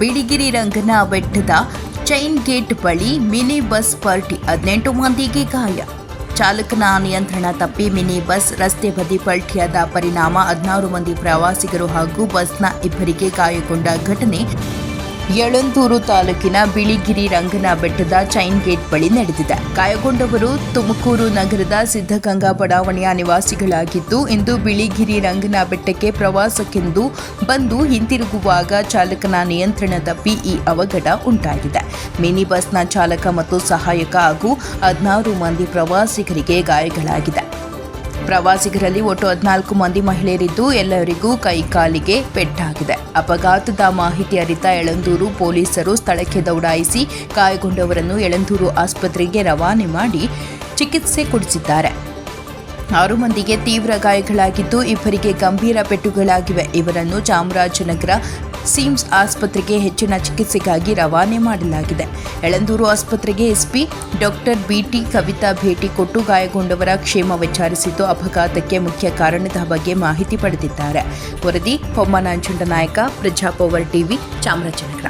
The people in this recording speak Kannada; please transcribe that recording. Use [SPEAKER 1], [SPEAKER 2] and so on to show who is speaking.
[SPEAKER 1] ಬಿಳಿಗಿರಿ ರಂಗನ ಬೆಟ್ಟದ ಚೈನ್ ಗೇಟ್ ಬಳಿ ಮಿನಿ ಬಸ್ ಪಲ್ಟಿ ಹದಿನೆಂಟು ಮಂದಿಗೆ ಗಾಯ. ಚಾಲಕನ ನಿಯಂತ್ರಣ ತಪ್ಪಿ ಮಿನಿ ಬಸ್ ರಸ್ತೆ ಬದಿ ಪಲ್ಟಿಯಾದ ಪರಿಣಾಮ ಹದಿನಾರು ಮಂದಿ ಪ್ರವಾಸಿಗರು ಹಾಗೂ ಬಸ್ನ ಇಬ್ಬರಿಗೆ ಗಾಯಗೊಂಡ ಘಟನೆ ಯಳಂದೂರು ತಾಲೂಕಿನ ಬಿಳಿಗಿರಿ ರಂಗನ ಬೆಟ್ಟದ ಚೈನ್ ಗೇಟ್ ಬಳಿ ನಡೆದಿದೆ. ಗಾಯಗೊಂಡವರು ತುಮಕೂರು ನಗರದ ಸಿದ್ಧಗಂಗಾ ಬಡಾವಣೆಯ ನಿವಾಸಿಗಳಾಗಿದ್ದು, ಇಂದು ಬಿಳಿಗಿರಿ ರಂಗನ ಬೆಟ್ಟಕ್ಕೆ ಪ್ರವಾಸಕ್ಕೆಂದು ಬಂದು ಹಿಂತಿರುಗುವಾಗ ಚಾಲಕನ ನಿಯಂತ್ರಣ ತಪ್ಪಿ ಈ ಅವಘಡ ಉಂಟಾಗಿದೆ. ಮಿನಿ ಬಸ್ನ ಚಾಲಕ ಮತ್ತು ಸಹಾಯಕ ಹಾಗೂ ಹದಿನಾರು ಮಂದಿ ಪ್ರವಾಸಿಗರಿಗೆ ಗಾಯಗಳಾಗಿದೆ. ಪ್ರವಾಸಿಗರಲ್ಲಿ ಒಟ್ಟು ಹದಿನಾಲ್ಕು ಮಂದಿ ಮಹಿಳೆಯರಿದ್ದು, ಎಲ್ಲರಿಗೂ ಕೈಕಾಲಿಗೆ ಪೆಟ್ಟಾಗಿದೆ. ಅಪಘಾತದ ಮಾಹಿತಿ ಅರಿತ ಯಳಂದೂರು ಪೊಲೀಸರು ಸ್ಥಳಕ್ಕೆ ದೌಡಾಯಿಸಿ ಗಾಯಗೊಂಡವರನ್ನು ಯಳಂದೂರು ಆಸ್ಪತ್ರೆಗೆ ರವಾನೆ ಮಾಡಿ ಚಿಕಿತ್ಸೆ ಕೊಡಿಸಿದ್ದಾರೆ. ಆರು ಮಂದಿಗೆ ತೀವ್ರ ಗಾಯಗಳಾಗಿದ್ದು, ಇಬ್ಬರಿಗೆ ಗಂಭೀರ ಪೆಟ್ಟುಗಳಾಗಿವೆ. ಇವರನ್ನು ಚಾಮರಾಜನಗರ ಸಿಮ್ಸ್ ಆಸ್ಪತ್ರೆಗೆ ಹೆಚ್ಚಿನ ಚಿಕಿತ್ಸೆಗಾಗಿ ರವಾನೆ ಮಾಡಲಾಗಿದೆ. ಎಳಂದೂರು ಆಸ್ಪತ್ರೆಗೆ ಎಸ್ಪಿ ಡಾಕ್ಟರ್ ಬಿಟಿ ಕವಿತಾ ಭೇಟಿ ಕೊಟ್ಟು ಗಾಯಗೊಂಡವರ ಕ್ಷೇಮ ವಿಚಾರಿಸಿದ್ದು ಅಪಘಾತಕ್ಕೆ ಮುಖ್ಯ ಕಾರಣದ ಬಗ್ಗೆ ಮಾಹಿತಿ ಪಡೆದಿದ್ದಾರೆ. ವರದಿ ಹೊಮ್ಮನಾಂಚುಂಡ ನಾಯಕ, ಪ್ರಜಾಪವರ್ ಟಿವಿ, ಚಾಮರಾಜನಗರ.